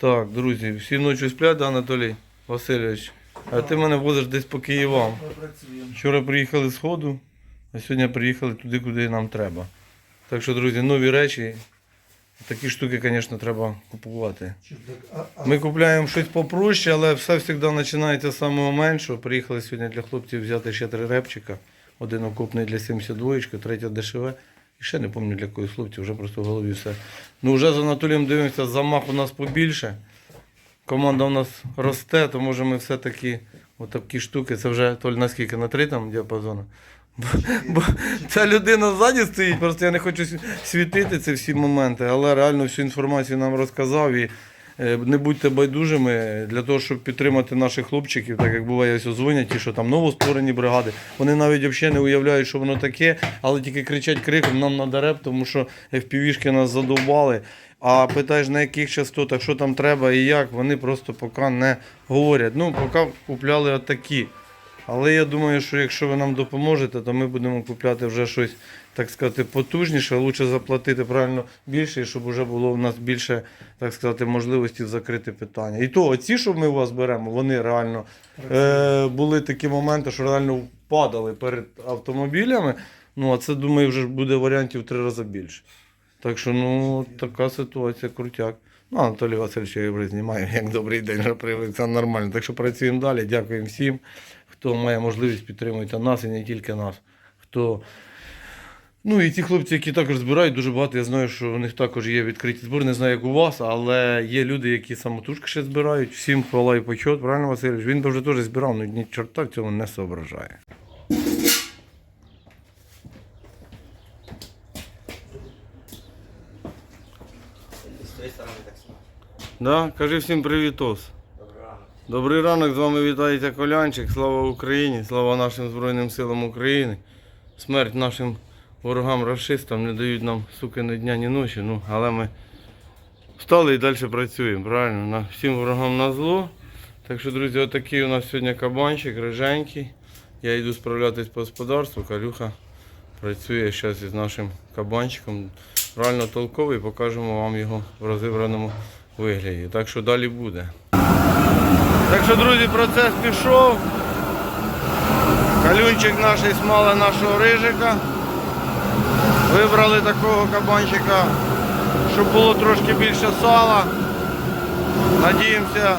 Так, друзі, всі ночі сплять, Анатолій Васильович? А ти мене возиш десь по Києвам. Вчора приїхали з ходу, а сьогодні приїхали туди, куди нам треба. Так що, друзі, нові речі. Такі штуки, звісно, треба купувати. Ми купуємо щось попроще, але все завжди починається з самого меншого. Приїхали сьогодні для хлопців взяти ще три репчика. Один окопний для 72, третя дешеве. І ще не пам'ятаю для якої хлопці, вже просто в голові все. Ну вже з Анатолієм дивимося, замах у нас побільше. Команда у нас росте, то може ми все-таки отакі штуки, це вже Толь наскільки на три там діапазону. Бо, ця людина ззаді стоїть, просто я не хочу світити ці всі моменти, але реально всю інформацію нам розказав і не будьте байдужими для того, щоб підтримати наших хлопчиків, так як буває, ось дзвонять, ті, що там новостворені бригади. Вони навіть взагалі не уявляють, що воно таке, але тільки кричать криком, нам на реп, тому що FPV-шки нас задовбали. А питаєш, на яких частотах, що там треба і як, вони просто поки не говорять. Ну, поки купляли отакі. Але я думаю, що якщо ви нам допоможете, то ми будемо купляти вже щось, так сказати, потужніше, лучше заплатити правильно більше, щоб вже було в нас більше, так сказати, можливості закрити питання. І то, оці, що ми у вас беремо, вони реально е, були такі моменти, що реально впадали перед автомобілями. Ну, а це, думаю, вже буде варіантів в три рази більше. Так що, ну, така ситуація, крутяк. Ну, Анатолій Васильович я вже знімаю, як добрий день, вже привик, це нормально. Так що працюємо далі. Дякуємо всім, хто має можливість підтримуйте нас і не тільки нас. Хто... Ну і ті хлопці, які також збирають, дуже багато. Я знаю, що у них також є відкриті збори. Не знаю, як у вас, але є люди, які самотужки ще збирають. Всім хвала і почет, правильно, Васильович? Він би вже теж збирав, але ні чорта в цьому не соображає. Да? Кажи всім привітос. Добрий ранок. З вами вітається Колянчик. Слава Україні, слава нашим Збройним силам України. Смерть нашим ворогам расистам не дають нам, суки, ні дня, ні ночі. Ну, але ми встали і далі працюємо, правильно? На, всім ворогам на зло. Так що, друзі, отакий у нас сьогодні кабанчик, риженький. Я йду справлятись по господарству, Калюха працює зараз із нашим кабанчиком. Реально толковий, покажемо вам його в розібраному вигляді. Так що далі буде. Так що, друзі, процес пішов. Калюнчик наш смали нашого рижика. Вибрали такого кабанчика, щоб було трошки більше сала. Надіємося,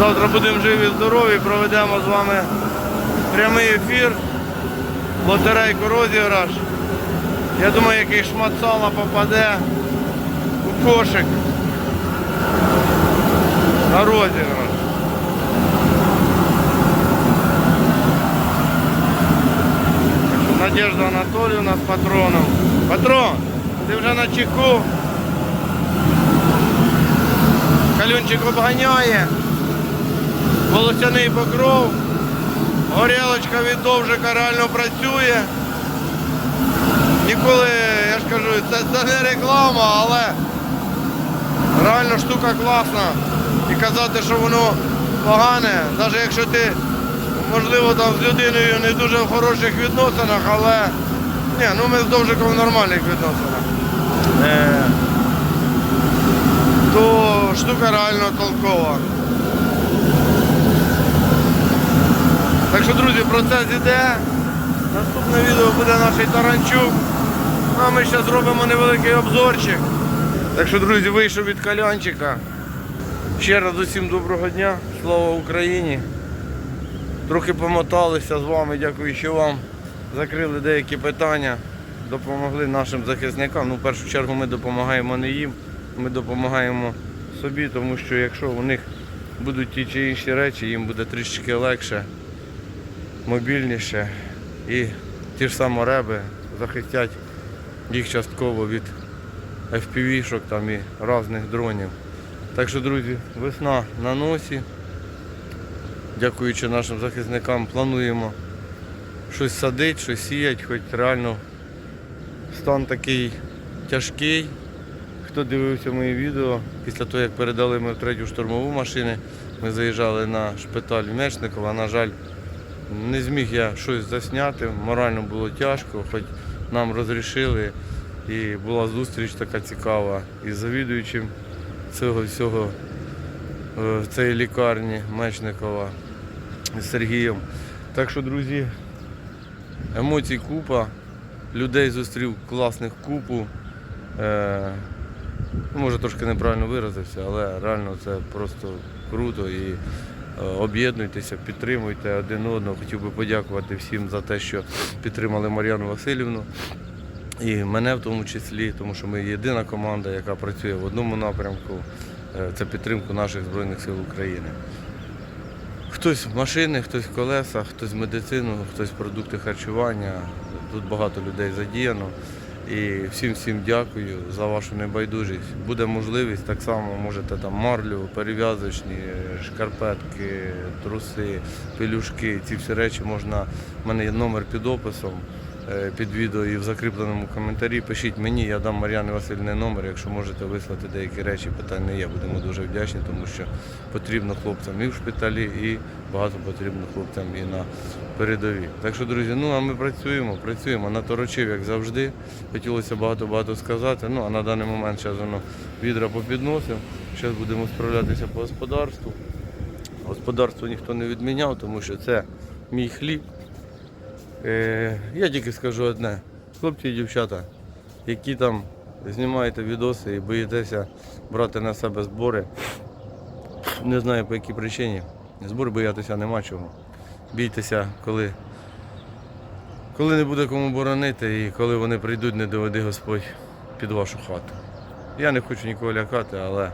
завтра будемо живі, здорові, проведемо з вами прямий ефір, лотерейку розіграш. Я думаю, який шмат сала попаде у кошик на розіграш. Надежда Анатольевна з патроном. Патрон, ти вже на чеку. Калюнчик обганяє. Волосяний покров. Горілочка від довжика реально працює. Ніколи, я ж кажу, це, це не реклама, але реально штука класна. І казати, що воно погане, навіть якщо ти, можливо, там з людиною не дуже в хороших відносинах, але ні, ну ми з Довжиком в нормальних відносинах. Е, то штука реально толкова. Так що, друзі, процес іде. Наступне відео буде наш Таранчук. А ми ще зробимо невеликий обзорчик. Так що, друзі, вийшов від калянчика. Ще раз усім доброго дня, слава Україні. Трохи помоталися з вами, дякуючи вам. Закрили деякі питання, допомогли нашим захисникам. Ну, в першу чергу ми допомагаємо не їм, ми допомагаємо собі, тому що якщо у них будуть ті чи інші речі, їм буде трішки легше, мобільніше. І ті ж самі реби захистять їх частково від FPV-шок і різних дронів. Так що, друзі, весна на носі. Дякуючи нашим захисникам, плануємо щось садити, щось сіяти, хоч реально стан такий тяжкий. Хто дивився мої відео, після того, як передали ми в третю штурмову машину, ми заїжджали на шпиталь в Мечникова. На жаль, не зміг я щось засняти, морально було тяжко, хоч нам розрішили. І була зустріч така цікава із завідуючим цього всього е, в цій лікарні Мечникова з Сергієм. Так що, друзі, емоцій купа, людей зустрів класних купу. Е, ну, може трошки неправильно виразився, але реально це просто круто і е, об'єднуйтеся, підтримуйте один одного. Хотів би подякувати всім за те, що підтримали Мар'яну Васильівну. І мене в тому числі, тому що ми єдина команда, яка працює в одному напрямку. Е, Це підтримку наших Збройних сил України. Хтось в машини, хтось в колеса, хтось в медицину, хтось продукти харчування. Тут багато людей задіяно. І всім всім дякую за вашу небайдужість. Буде можливість, так само можете там марлю, перев'язочні, шкарпетки, труси, пелюшки. Ці всі речі можна. У мене є номер під описом під відео і в закріпленому коментарі. Пишіть мені, я дам Мар'яни Васильівни номер. Якщо можете вислати деякі речі, питань не є. Будемо дуже вдячні, тому що потрібно хлопцям і в шпиталі, і багато потрібно хлопцям і на передовій. Так що, друзі, ну а ми працюємо, працюємо. Наторочив, як завжди. Хотілося багато-багато сказати. Ну а на даний момент зараз воно відра попідносив. Зараз будемо справлятися по господарству. Господарство ніхто не відміняв, тому що це мій хліб. Е, я тільки скажу одне. Хлопці і дівчата, які там знімаєте відоси і боїтеся брати на себе збори, не знаю по якій причині. Збори боятися нема чого. Бійтеся, коли, коли не буде кому боронити і коли вони прийдуть, не доведи Господь під вашу хату. Я не хочу нікого лякати, але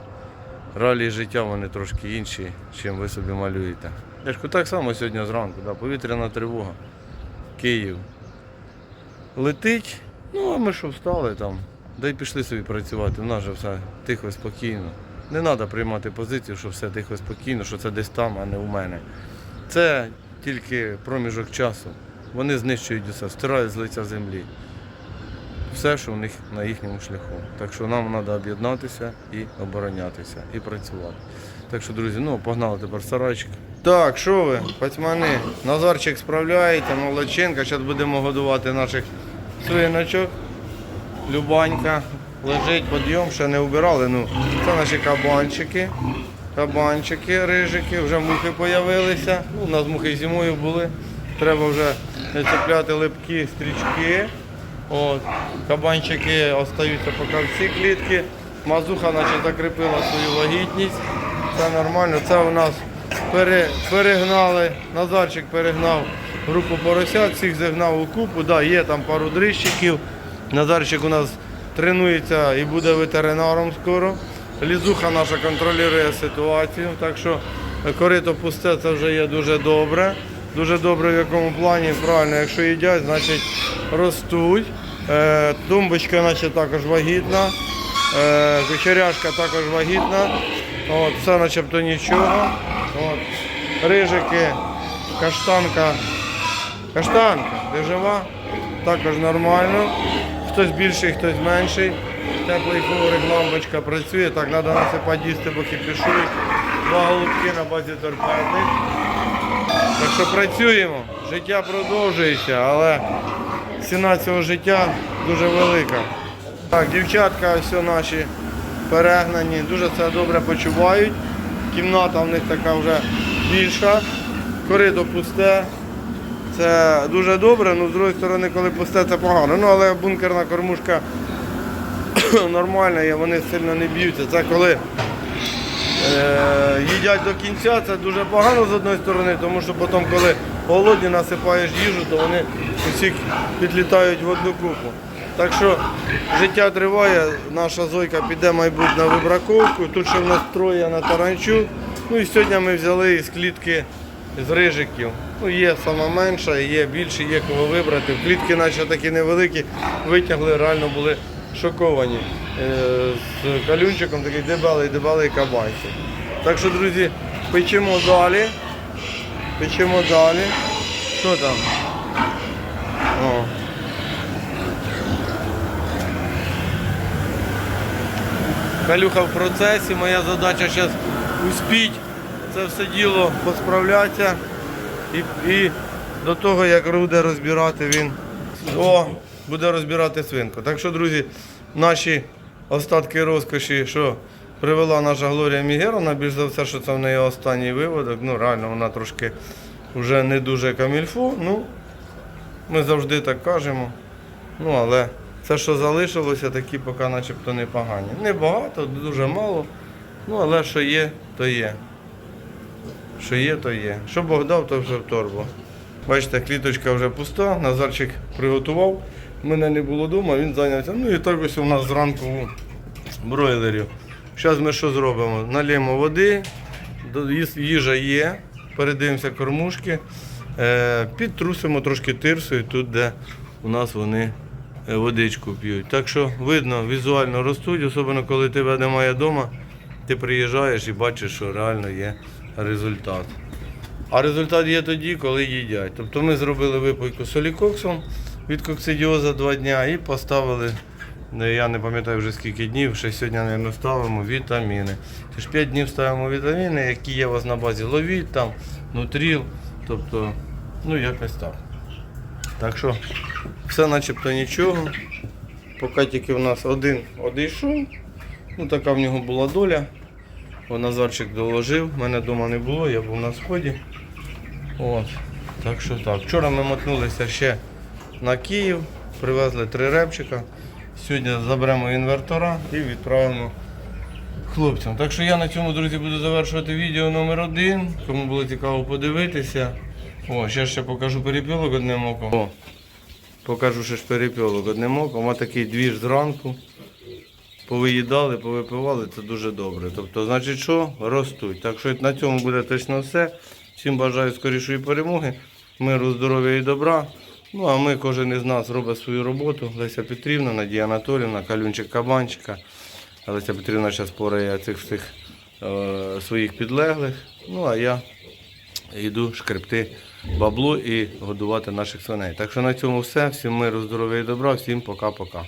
реалії життя вони трошки інші, чим ви собі малюєте. Я ж так само сьогодні зранку, да, повітряна тривога. Київ. Летить, ну а ми що встали там, да й пішли собі працювати. У нас же все тихо, спокійно. Не треба приймати позицію, що все тихо, спокійно, що це десь там, а не у мене. Це тільки проміжок часу. Вони знищують усе, стирають з лиця землі. Все, що в них на їхньому шляху. Так що нам треба об'єднатися і оборонятися, і працювати. Так що, друзі, ну погнали тепер сарайчик. Так, що ви, пацьмани, Назарчик справляється, молодчинка. Зараз будемо годувати наших свиночок. Любанька лежить, підйом, ще не вбирали. Ну, це наші кабанчики. Кабанчики, рижики, вже мухи з'явилися. Ну, у нас мухи зимою були. Треба вже цепляти липкі стрічки. От. Кабанчики остаються поки в цій клітки. Мазуха наче закріпила свою вагітність. Це нормально. Це у нас пере, перегнали. Назарчик перегнав групу поросят, всіх загнав у купу. Да, є там пару дрищиків. Назарчик у нас тренується і буде ветеринаром скоро. Лізуха наша контролює ситуацію, так що корито пусте це вже є дуже добре. Дуже добре в якому плані, правильно, якщо їдять, значить ростуть. Е, тумбочка наче також вагітна. Е, кучеряшка також вагітна. От, все начебто нічого. От. Рижики, каштанка. Каштанка, ти жива? Також нормально. Хтось більший, хтось менший. Теплий коврик, лампочка працює. Так, треба насипати їсти, бо кипішують. Два голубки на базі торпедних. Так що працюємо. Життя продовжується, але ціна цього життя дуже велика. Так, дівчатка, ось наші перегнані, дуже це добре почувають. Кімната в них така вже більша, коридо пусте. Це дуже добре, ну з другої сторони, коли пусте, це погано. Ну, але бункерна кормушка нормальна, і вони сильно не б'ються. Це коли е, їдять до кінця, це дуже погано з одної сторони, тому що потім, коли голодні насипаєш їжу, то вони усі підлітають в одну купу. Так що життя триває, наша зойка піде, мабуть, на вибраковку. Тут ще в нас троє на таранчу. Ну і сьогодні ми взяли із клітки з рижиків. Ну, є сама менша, є більше, є кого вибрати. Клітки наче такі невеликі, витягли, реально були шоковані. Е, з калюнчиком такий дебелий, дебелий кабанчик. Так що, друзі, печемо далі. Печемо далі. Що там? О. Калюха в процесі, моя задача зараз успіть це все діло посправлятися і, і до того, як буде розбирати він, о, буде розбирати свинку. Так що, друзі, наші остатки розкоші, що привела наша Глорія Мігеровна, більш за все, що це в неї останній виводок. Ну, реально, вона трошки вже не дуже камільфу. Ну, ми завжди так кажемо. Ну, але це, що залишилося, такі поки начебто непогані. Небагато, дуже мало. Ну, але що є, то є. Що є, то є. Що Бог дав, то вже в торбу. Бачите, кліточка вже пуста, Назарчик приготував. Мене не було вдома, він зайнявся. Ну і так ось у нас зранку у бройлерів. Зараз ми що зробимо? Налємо води, їжа є, передивимося кормушки, е, підтрусимо трошки тирсою тут, де у нас вони водичку п'ють. Так що видно, візуально ростуть, особливо коли тебе немає вдома, ти приїжджаєш і бачиш, що реально є результат. А результат є тоді, коли їдять. Тобто ми зробили випойку солікоксом від коксидіоза два дня і поставили, ну, я не пам'ятаю вже скільки днів, ще сьогодні, мабуть, ставимо вітаміни. Тож 5 днів ставимо вітаміни, які є у вас на базі ловіт, там, нутріл, тобто, ну якось так. Так що все начебто нічого. Поки тільки в нас один одійшов, ну така в нього була доля. О, Назарчик доложив, мене вдома не було, я був на сході. От. Так що так. Вчора ми мотнулися ще на Київ, привезли три репчика. Сьогодні заберемо інвертора і відправимо хлопцям. Так що я на цьому, друзі, буду завершувати відео номер один. Кому було цікаво подивитися. О, ще ще покажу перепілок одним оком. О, покажу ще ж перепілок одним оком. Ось такий двіж зранку. Повиїдали, повипивали, це дуже добре. Тобто, значить, що? Ростуть. Так що на цьому буде точно все. Всім бажаю скорішої перемоги, миру, здоров'я і добра. Ну а ми, кожен із нас робить свою роботу. Леся Петрівна, Надія Анатолівна, Калюнчик Кабанчика. Леся Петрівна зараз порає цих всіх е, своїх підлеглих. Ну а я йду шкребти бабло і годувати наших свиней. Так що на цьому все. Всім миру, здоров'я і добра, всім пока-пока.